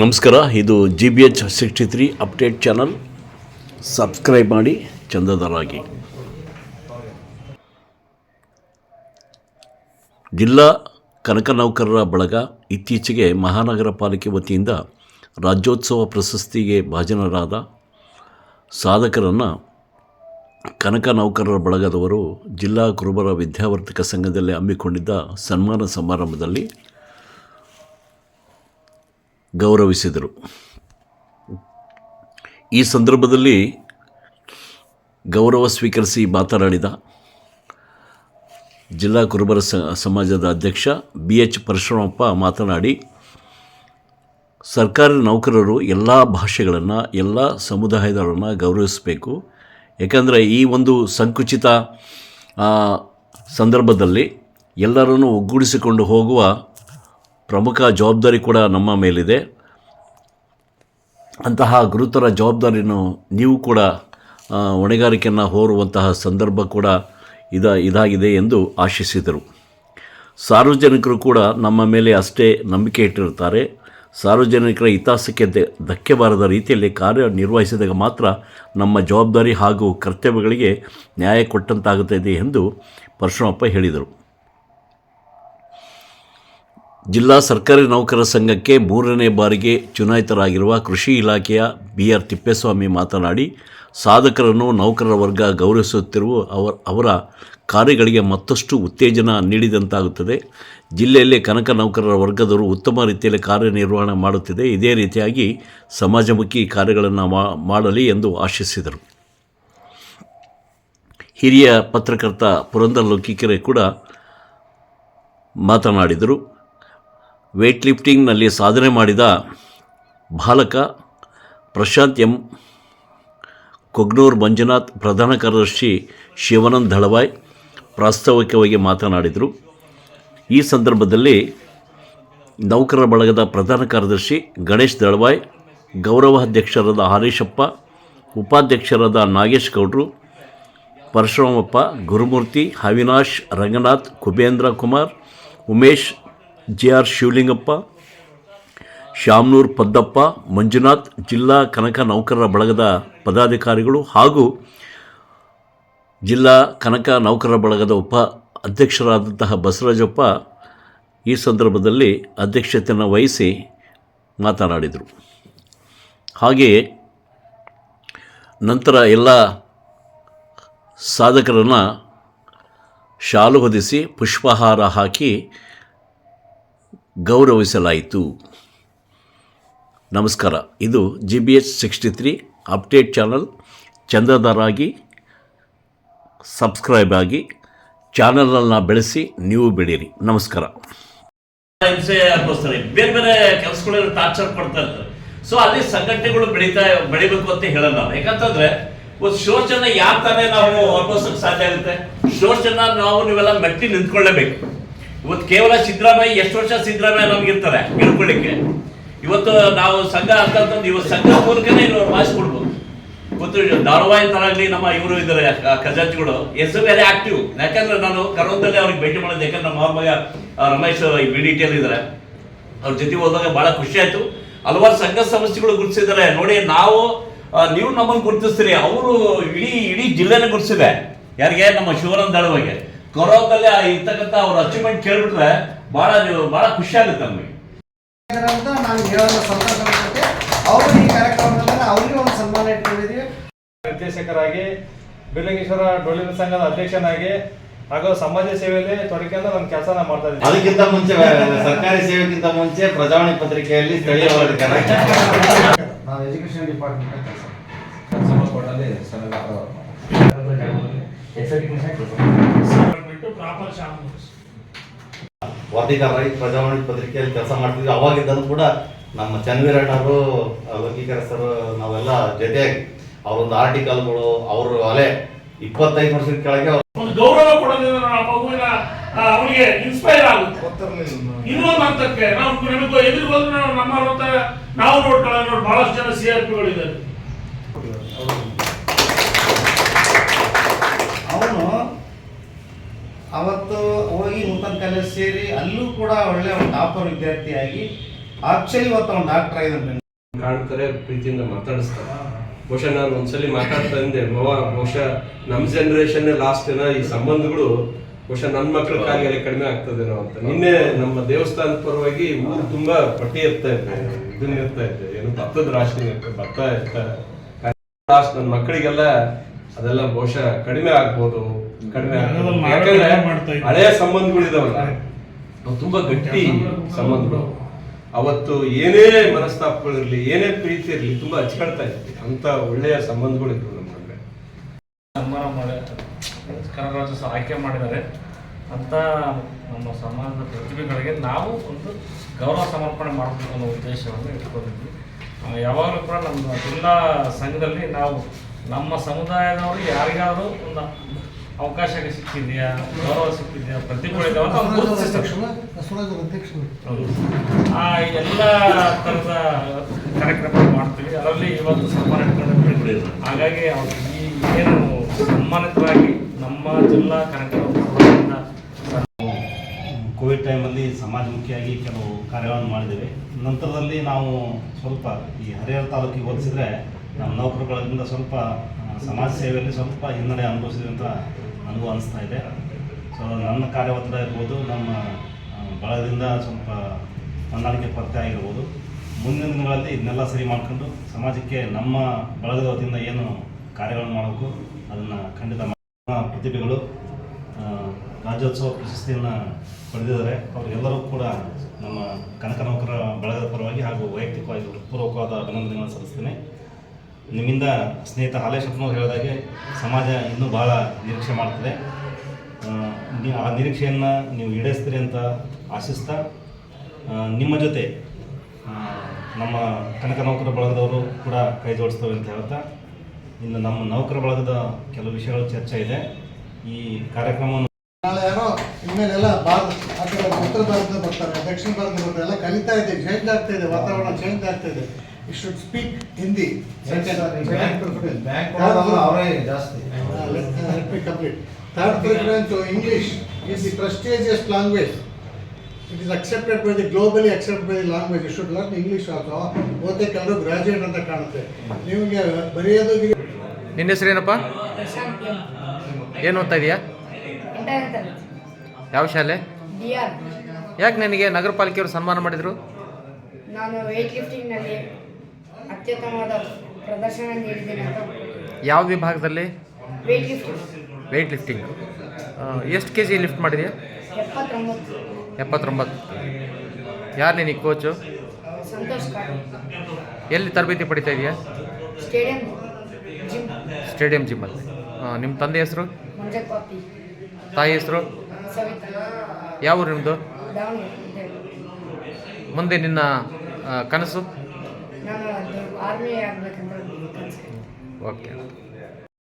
ನಮಸ್ಕಾರ, ಇದು G B H sixty three update channel subscribe ಮಾಡಿ, ಚಂದದಾರಾಗಿ. ಜಿಲ್ಲಾ ಕನಕ ನೌಕರರ ಬಳಗ ಇತ್ತೀಚೆಗೆ ಮಹಾನಗರ ಪಾಲಿಕೆ ವತಿಯಿಂದ ರಾಜ್ಯೋತ್ಸವ ಪ್ರಶಸ್ತಿಗೆ ಭಾಜನರಾದ ಸಾಧಕರನ್ನು ಕನಕ ನೌಕರರ ಬಳಗದವರು ಜಿಲ್ಲಾ ಕುರುಬರ ವಿದ್ಯಾವರ್ಧಕ ಸಂಘದಲ್ಲಿ ಹಮ್ಮಿಕೊಂಡಿದ್ದ ಸನ್ಮಾನ ಸಮಾರಂಭದಲ್ಲಿ ಗೌರವಿಸಿದರು. ಈ ಸಂದರ್ಭದಲ್ಲಿ ಗೌರವ ಸ್ವೀಕರಿಸಿ ಮಾತನಾಡಿದ ಜಿಲ್ಲಾ ಕುರುಬರ ಸಮಾಜದ ಅಧ್ಯಕ್ಷ ಬಿ ಎಚ್ ಪರಶುರಾಮಪ್ಪ ಮಾತನಾಡಿ, ಸರ್ಕಾರಿ ನೌಕರರು ಎಲ್ಲ ಭಾಷೆಗಳನ್ನು, ಎಲ್ಲ ಸಮುದಾಯದವರನ್ನು ಗೌರವಿಸಬೇಕು. ಯಾಕಂದರೆ ಈ ಒಂದು ಸಂಕುಚಿತ ಸಂದರ್ಭದಲ್ಲಿ ಎಲ್ಲರನ್ನು ಒಗ್ಗೂಡಿಸಿಕೊಂಡು ಹೋಗುವ ಪ್ರಮುಖ ಜವಾಬ್ದಾರಿ ಕೂಡ ನಮ್ಮ ಮೇಲಿದೆ. ಅಂತಹ ಗುರುತರ ಜವಾಬ್ದಾರಿಯನ್ನು ನೀವು ಕೂಡ ಹೊಣೆಗಾರಿಕೆಯನ್ನು ಹೋರುವಂತಹ ಸಂದರ್ಭ ಕೂಡ ಇದ, ಇದಾಗಿದೆ ಎಂದು ಆಶಿಸಿದರು. ಸಾರ್ವಜನಿಕರು ಕೂಡ ನಮ್ಮ ಮೇಲೆ ಅಷ್ಟೇ ನಂಬಿಕೆ ಇಟ್ಟಿರುತ್ತಾರೆ. ಸಾರ್ವಜನಿಕರ ಹಿತಾಸಕ್ಕೆ ಧಕ್ಕೆ ಬಾರದ ರೀತಿಯಲ್ಲಿ ಕಾರ್ಯನಿರ್ವಹಿಸಿದಾಗ ಮಾತ್ರ ನಮ್ಮ ಜವಾಬ್ದಾರಿ ಹಾಗೂ ಕರ್ತವ್ಯಗಳಿಗೆ ನ್ಯಾಯ ಕೊಟ್ಟಂತಾಗುತ್ತದೆ ಎಂದು ಪರಶುರಮಪ್ಪ ಹೇಳಿದರು. ಜಿಲ್ಲಾ ಸರ್ಕಾರಿ ನೌಕರರ ಸಂಘಕ್ಕೆ ಮೂರನೇ ಬಾರಿಗೆ ಚುನಾಯಿತರಾಗಿರುವ ಕೃಷಿ ಇಲಾಖೆಯ ಬಿ ಆರ್ ತಿಪ್ಪೇಸ್ವಾಮಿ ಮಾತನಾಡಿ, ಸಾಧಕರನ್ನು ನೌಕರರ ವರ್ಗ ಗೌರವಿಸುತ್ತಿರುವ ಅವರ ಅವರ ಕಾರ್ಯಗಳಿಗೆ ಮತ್ತಷ್ಟು ಉತ್ತೇಜನ ನೀಡಿದಂತಾಗುತ್ತದೆ. ಜಿಲ್ಲೆಯಲ್ಲಿ ಕನಕ ನೌಕರರ ವರ್ಗದವರು ಉತ್ತಮ ರೀತಿಯಲ್ಲಿ ಕಾರ್ಯನಿರ್ವಹಣೆ ಮಾಡುತ್ತಿದೆ. ಇದೇ ರೀತಿಯಾಗಿ ಸಮಾಜಮುಖಿ ಕಾರ್ಯಗಳನ್ನು ಮಾಡಲಿ ಎಂದು ಆಶಿಸಿದರು. ಹಿರಿಯ ಪತ್ರಕರ್ತ ಪುರಂದರ್ ಲೋಕಿಕೆರೆ ಕೂಡ ಮಾತನಾಡಿದರು. ವೇಟ್ ಲಿಫ್ಟಿಂಗ್ನಲ್ಲಿ ಸಾಧನೆ ಮಾಡಿದ ಬಾಲಕ ಪ್ರಶಾಂತ್ ಎಂ. ಕೊಗ್ನೂರ್ ಮಂಜುನಾಥ್, ಪ್ರಧಾನ ಕಾರ್ಯದರ್ಶಿ ಶಿವಾನಂದ್ ದಳವಾಯ್ ಪ್ರಾಸ್ತಾವಿಕವಾಗಿ ಮಾತನಾಡಿದರು. ಈ ಸಂದರ್ಭದಲ್ಲಿ ನೌಕರರ ಬಳಗದ ಪ್ರಧಾನ ಕಾರ್ಯದರ್ಶಿ ಗಣೇಶ್ ದಳವಾಯ್ ಗೌರವಾಧ್ಯಕ್ಷರಾದ ಹರೀಶಪ್ಪ, ಉಪಾಧ್ಯಕ್ಷರಾದ ನಾಗೇಶ್ ಗೌಡ್ರು, ಪರಶುರಾಮಪ್ಪ, ಗುರುಮೂರ್ತಿ, ಅವಿನಾಶ್, ರಂಗನಾಥ್, ಕುಬೇಂದ್ರ ಕುಮಾರ್, ಉಮೇಶ್ ಜೆ ಆರ್ ಶಿವಲಿಂಗಪ್ಪ ಶಾಮ್ನೂರ್ ಪದ್ದಪ್ಪ, ಮಂಜುನಾಥ್, ಜಿಲ್ಲಾ ಕನಕ ನೌಕರರ ಬಳಗದ ಪದಾಧಿಕಾರಿಗಳು ಹಾಗೂ ಜಿಲ್ಲಾ ಕನಕ ನೌಕರರ ಬಳಗದ ಉಪ ಅಧ್ಯಕ್ಷರಾದಂತಹ ಬಸವರಾಜಪ್ಪ ಈ ಸಂದರ್ಭದಲ್ಲಿ ಅಧ್ಯಕ್ಷತೆಯನ್ನು ವಹಿಸಿ ಮಾತನಾಡಿದರು. ಹಾಗೆಯೇ ನಂತರ ಎಲ್ಲ ಸಾಧಕರನ್ನು ಶಾಲು ಹೊದಿಸಿ ಪುಷ್ಪಹಾರ ಹಾಕಿ ಗೌರವಿಸಲಾಯಿತು. ನಮಸ್ಕಾರ. ಇದು G B H sixty three update channel. ಚಂದದಾರಾಗಿ subscribe ಆಗಿ ಚಾನಲನ್ನು ಬೆಳೆಸಿ ನೀವು ಬೆಳೀರಿ ನಮಸ್ಕಾರ. ಹಿಂಸೆ ಅನುಭವಿಸ್ತಾರೆ. ಬೇರೆ ಬೇರೆ ಕೆಲಸಗಳಲ್ಲಿ ಟಾರ್ಚರ್ ಕೊಡ್ತಾ ಇರ್ತಾರೆ. ಸೊ ಅಲ್ಲಿ ಸಂಘಟನೆಗಳು ಬೆಳೀತಾ ಬೆಳಿಬೇಕು ಅಂತ ಹೇಳಲ್ಲ ನಾವು ಯಾಕಂತಂದ್ರೆ, ಒಂದು ಶೋಷಣೆ ಯಾವ ತಾನೇ ನಾವು ಅನುಭವಿಸಕ್ ಸಾಧ್ಯ ಆಗುತ್ತೆ? ಶೋಚನ ನಾವು ನೀವೆಲ್ಲ ಮೆಟ್ಟಿ ನಿಂತ್ಕೊಳ್ಳೇಬೇಕು. ಇವತ್ತು ಕೇವಲ ಸಿದ್ದರಾಮಯ್ಯ, ಎಷ್ಟು ವರ್ಷ ಸಿದ್ದರಾಮಯ್ಯ ನಮ್ಗೆ ಇರ್ತಾರೆ ಹಿಡ್ಕೊಳ್ಳಿಕ್ಕೆ ಇವತ್ತು ನಾವು ಸಂಘ ಅಂತ ಇವತ್ತು ಸಂಘ ಮೂಲಕನೇ ಇವ್ರು ಮಾಡಿಸ್ಕೊಡ್ಬೋದು ಮತ್ತು ಧಾರವಾಹಿ ತರಾಗ್ಲಿ ನಮ್ಮ ಇವರು ಇದ್ದಾರೆ ಖಜಾಂಚಿಗಳು. ಎಸ್ ವೆರಿ ಆಕ್ಟಿವ್ ಯಾಕಂದ್ರೆ ನಾನು ಕರೋನದಲ್ಲಿ ಅವ್ರಿಗೆ ಭೇಟಿ ಮಾಡೋದು ಯಾಕಂದ್ರೆ ನಮ್ಮ ಮಗ ರಮೇಶ್ ಡಿ ಟಿಯಲ್ಲಿ ಇದ್ದಾರೆ. ಅವ್ರ ಜೊತೆ ಹೋದಾಗ ಬಹಳ ಖುಷಿ ಆಯ್ತು. ಹಲವಾರು ಸಂಘ ಸಂಸ್ಥೆಗಳು ಗುರುತಿಸಿದ್ದಾರೆ. ನೋಡಿ, ನಾವು ನೀವು ನಮ್ಮನ್ನು ಗುರುತಿಸ್ತೀರಿ. ಅವರು ಇಡೀ ಇಡೀ ಜಿಲ್ಲೆನೇ ಗುರುತಿಸಿದೆ. ಯಾರಿಗೆ? ನಮ್ಮ ಶಿವರಾಮ್ ದಳವಾಗಿ ಕೊರೋನಾದಲ್ಲಿ ಆ ಇರ್ತಕ್ಕಂಥ ಅವ್ರ ಅಚೀವ್ಮೆಂಟ್ ಕೇಳ್ಬಿಟ್ರೆ ಬಹಳ ಬಹಳ ಖುಷಿ ಆಗುತ್ತೆ ನಮಗೆ. ನಾನು ಅವರು ಈ ಕಾರ್ಯಕ್ರಮದಲ್ಲಿ ಅವರಿಗೆ ಒಂದು ಸನ್ಮಾನ ಇಟ್ಕೊಂಡಿದ್ದೀವಿ. ನಿರ್ದೇಶಕರಾಗಿ ಬಿಲಗೇಶ್ವರ ಡೊಳ್ಳಿನ ಸಂಘದ ಅಧ್ಯಕ್ಷನಾಗಿ ಹಾಗೂ ಸಮಾಜ ಸೇವೆಯಲ್ಲಿ ತೊಡಕೊಂಡು ನನ್ನ ಕೆಲಸನ ಮಾಡ್ತಾ ಇದ್ದೀವಿ ಅದಕ್ಕಿಂತ ಮುಂಚೆ ಸರ್ಕಾರಿ ಸೇವೆಗಿಂತ ಮುಂಚೆ ಪ್ರಜಾವಾಣಿ ಪತ್ರಿಕೆಯಲ್ಲಿ ಸ್ಥಳೀಯ ವರದಿಗಾರ ನಾವು ಎಜುಕೇಶನ್ ಡಿಪಾರ್ಟ್ಮೆಂಟ್ ಕೆಲಸ ವರದಿಗಾರರಾಗಿ ಪ್ರಜಾವಾಣಿ ಪತ್ರಿಕೆಯಲ್ಲಿ ಕೆಲಸ ಮಾಡ್ತಿದ್ವಿ ಅವಾಗಿದ್ದನು ಕೂಡ ನಮ್ಮ ಚನ್ವೀರಣ್ಣವರು ಲೋಕಿಕರ ಸರ್ ನಾವೆಲ್ಲ ಜೊತೆಯಾಗಿ. ಅವರೊಂದು ಆರ್ಟಿಕಲ್ಗಳು ಅವ್ರ ಅಲೆ ಇಪ್ಪತ್ತೈದು ವರ್ಷದ ಕೆಳಗೆ ಅವ್ರು ಒಂದು ಗೌರವ ಕೊಡೋದ್ರಿಂದ ಆ ಮಗುವಿನ ಆ, ಅವನಿಗೆ ಇನ್ಸ್ಪೈರ್ ಆಗುತ್ತೆ. ಇನ್ನೊಂದು ಹಂತಕ್ಕೆ ನಾವು ನಮಗೆ ಎದುರು ಬಂದ್ರೆ ನಾವು ನಮ್ಮ ನಾವು ನೋಡ್ಕೊಳ್ಳೋ ನೋಡಿ ಬಹಳಷ್ಟು ಜನ ಸಿ ಆರ್ ಪಿಗಳಿದ್ದಾರೆ ಅವನು ಅವತ್ತು ಹೋಗಿ ನೂತನ ಕಾಲೇಜ್ ಸೇರಿ ಅಲ್ಲೂ ಕೂಡ ಒಳ್ಳೆ ಒಂದು ಟಾಪರ್ ವಿದ್ಯಾರ್ಥಿಯಾಗಿ ಆಕ್ಚುಲಿ ಇವತ್ತು ಅವ್ನು ಡಾಕ್ಟರ್ ಆಗಿದ್ದಾನೆ. ಕಾಣ್ತಾರೆ ಪ್ರೀತಿಯಿಂದ ಮಾತಾಡಿಸ್ತಾರೆ. ಬಹುಶಃ ನಾನು ಒಂದ್ಸಲಿ ಮಾತಾಡ್ತಾ ಇದ್ದೆ ಮವ ಬಹುಶಃ ನಮ್ಮ ಜನರೇಷನ್ ಲಾಸ್ಟ್ ದಿನ ಈ ಸಂಬಂಧಗಳು ಬಹುಶಃ ನನ್ನ ಮಕ್ಕಳ ಕಾಲಿಗೆ ಕಡಿಮೆ ಆಗ್ತದೇನೋ ಅಂತ. ನಿನ್ನೆ ನಮ್ಮ ದೇವಸ್ಥಾನದ ಪರವಾಗಿ ಊರು ತುಂಬಾ ಪಟ್ಟಿ ಇರ್ತಾ ಇದ್ದೆ ಇದನ್ನ ಇರ್ತಾ ಇದ್ದೆ ಏನು ಭತ್ತದ ರಾಶಿ ಬರ್ತಾ ಭತ್ತ ಇರ್ತಾರೆ ಲಾಸ್ಟ್ ನನ್ನ ಮಕ್ಕಳಿಗೆಲ್ಲ ಅದೆಲ್ಲ ಬಹುಶಃ ಕಡಿಮೆ ಆಗ್ಬೋದು ಕಡಿಮೆ ಯಾಕಂದ್ರೆ. ಹಳೆಯ ಸಂಬಂಧಗಳು ಇದಾವಲ್ಲ ಅವು ತುಂಬಾ ಗಟ್ಟಿ ಸಂಬಂಧಗಳು. ಅವತ್ತು ಏನೇ ಮನಸ್ತಾಪಗಳಿರಲಿ, ಏನೇ ಪ್ರೀತಿ ಇರಲಿ, ತುಂಬ ಹಚ್ಕೊಳ್ತಾ ಇದ್ವಿ ಅಂತ ಒಳ್ಳೆಯ ಸಂಬಂಧಗಳು ಇದ್ವು ನಮ್ಮ ನಡುವೆ ಸನ್ಮಾನ ಮಾಡಿ ಕನ್ನಡ ರಾಜ್ಯೋತ್ಸವ ಆಯ್ಕೆ ಮಾಡಿದ್ದಾರೆ. ಅಂತ ನಮ್ಮ ಸಮಾಜದ ಪ್ರತಿಭೆಗಳಿಗೆ ನಾವು ಒಂದು ಗೌರವ ಸಮರ್ಪಣೆ ಮಾಡಬೇಕು ಅನ್ನೋ ಉದ್ದೇಶವನ್ನು ಇಟ್ಕೊಂಡಿದ್ವಿ. ಯಾವಾಗಲೂ ಕೂಡ ನಮ್ಮ ಜಿಲ್ಲಾ ಸಂಘದಲ್ಲಿ ನಾವು ನಮ್ಮ ಸಮುದಾಯದವರು ಯಾರಿಗಾದರೂ ಒಂದು ಅವಕಾಶ ಸಿಕ್ಕಿದೆಯಾ? ಗೌರವ ಸಿಕ್ಕಿದೆಯಾ. ಹೌದು. ಆ ಎಲ್ಲ ಥರದ ಕಾರ್ಯಕ್ರಮ ಮಾಡ್ತೀವಿ. ಅದರಲ್ಲಿ ಇವತ್ತು ಸನ್ಮಾನ ಇಟ್ಕೊಂಡು ಹಾಗಾಗಿ ಅವ್ರು ಈ ಏನು ಸನ್ಮಾನಿತವಾಗಿ ನಮ್ಮ ಜಿಲ್ಲಾ ಕಾರ್ಯಕ್ರಮ ಕೋವಿಡ್ ಟೈಮಲ್ಲಿ ಸಮಾಜಮುಖಿಯಾಗಿ ಕೆಲವು ಕಾರ್ಯಗಳನ್ನು ಮಾಡಿದ್ದೇವೆ. ನಂತರದಲ್ಲಿ ನಾವು ಸ್ವಲ್ಪ ಈ ಹರಿಹರ ತಾಲೂಕಿಗೆ ಹೋಲಿಸಿದ್ರೆ ನಮ್ಮ ನೌಕರಗಳಿಂದ ಸ್ವಲ್ಪ ಸಮಾಜ ಸೇವೆಯಲ್ಲಿ ಸ್ವಲ್ಪ ಹಿನ್ನಡೆ ಅನುಭವಿಸಿದೆ ಅಂತ ನನಗೂ ಅನಿಸ್ತಾ ಇದೆ. ಸೊ ನನ್ನ ಕಾರ್ಯ ಒತ್ತಡ ಇರ್ಬೋದು, ನಮ್ಮ ಬಳದಿಂದ ಸ್ವಲ್ಪ ಹೊಂದಾಣಿಕೆ ಪತ್ತೆ ಆಗಿರ್ಬೋದು. ಮುಂದಿನ ದಿನಗಳಲ್ಲಿ ಇದನ್ನೆಲ್ಲ ಸರಿ ಮಾಡ್ಕೊಂಡು ಸಮಾಜಕ್ಕೆ ನಮ್ಮ ಬಳಗದ ವತಿಯಿಂದ ಏನು ಕಾರ್ಯಗಳನ್ನು ಮಾಡಬೇಕು, ಅದನ್ನು ಖಂಡಿತ ಪ್ರತಿಭೆಗಳು ರಾಜ್ಯೋತ್ಸವ ಪ್ರಶಸ್ತಿಯನ್ನು ಪಡೆದಿದ್ದಾರೆ. ಅವರಿಗೆಲ್ಲರೂ ಕೂಡ ನಮ್ಮ ಕನಕ ನೌಕರ ಬಳಗದ ಪರವಾಗಿ ಹಾಗೂ ವೈಯಕ್ತಿಕವಾಗಿ ಹೃತ್ಪೂರ್ವಕವಾದ ಅಭಿನಂದನೆಗಳನ್ನು ಸಲ್ಲಿಸ್ತೇನೆ. ನಿಮ್ಮಿಂದ ಸ್ನೇಹಿತ ಹಾಲೇಶಪ್ಪನವ್ರು ಹೇಳಿದಾಗೆ ಸಮಾಜ ಇನ್ನೂ ಭಾಳ ನಿರೀಕ್ಷೆ ಮಾಡ್ತದೆ. ಆ, ನಿರೀಕ್ಷೆಯನ್ನು ನೀವು ಈಡೇರಿಸ್ತೀರಿ ಅಂತ ಆಶಿಸ್ತಾ ನಿಮ್ಮ ಜೊತೆ ನಮ್ಮ ಕನಕ ನೌಕರ ಬಳಗದವರು ಕೂಡ ಕೈ ಜೋಡಿಸ್ತೇವೆ ಅಂತ ಹೇಳ್ತಾ ಇನ್ನು ನಮ್ಮ ನೌಕರ ಬಳಗದ ಕೆಲವು ವಿಷಯಗಳು ಚರ್ಚೆ ಇದೆ. ಈ ಕಾರ್ಯಕ್ರಮವನ್ನು ಭಾರತ ಭಾರತದ ಬರ್ತಾರೆ ದಕ್ಷಿಣ ಭಾರತದ ಕಲಿತಾ ಇದೆ ಚೇಂಜ್ ಆಗ್ತಾ ಇದೆ ವಾತಾವರಣ ಚೇಂಜ್ ಆಗ್ತಾ ಇದೆ. You should speak Hindi complete third preference English is the prestigious language it is accepted by the globally accept by the language you should learn English also ಓದೇ ಕಲರು ಗ್ರಾಜುಯೇಟ್ ಅಂತ ಕಾಣುತ್ತೆ. ನಿಮಗೆ ಬರೆಯೋದು ನಿನ್ನ ಹೆಸರೇನಪ್ಪ ಏನು ಓದ್ತಾ ಇದೆಯಾ? ಯಾವ ಶಾಲೆ? D R. ಯಾಕೆ ನಿನಗೆ ನಗರ ಪಾಲಿಕೆಯವರು ಸನ್ಮಾನ ಮಾಡಿದರು? ನಾನು ವೆಯ್ಟ್ ಲಿಫ್ಟಿಂಗ್ನಲ್ಲಿ ಅತ್ಯುತ್ತಮವಾದ ಪ್ರದರ್ಶನ ನೀಡಿದ್ದೇನೆ ಅಂತ ಯಾವ ವಿಭಾಗದಲ್ಲಿ? ವೆಯ್ಟ್ ಲಿಫ್ಟಿಂಗ್ ವೆಯ್ಟ್ ಲಿಫ್ಟಿಂಗ್ ಎಷ್ಟು ಕೆ ಜಿ ಲಿಫ್ಟ್ ಮಾಡಿದೆಯಾ? ಎಪ್ಪತ್ತೊಂಬತ್ತು. ಎಪ್ಪತ್ತೊಂಬತ್ತು. ಯಾರು ನಿನಗೆ ಕೋಚು ಸಂತೋಷ್ ಎಲ್ಲಿ ತರಬೇತಿ ಪಡಿತಾ ಇದೆಯಾ? Stadium gym. ಸ್ಟೇಡಿಯಂ ಜಿಮ್ಮಲ್ಲಿ ನಿಮ್ಮ ತಂದೆ ಹೆಸರು? ತಾಯಿ ಹೆಸರು? ಸವಿತಾ. ಯಾವ ಊರು ನಿಮ್ಮದು ಮುಂದೆ ನಿನ್ನ ಕನಸು? ನಾನು ಆರ್ಮಿ ಆಗಬೇಕಂತ ಓಕೆ.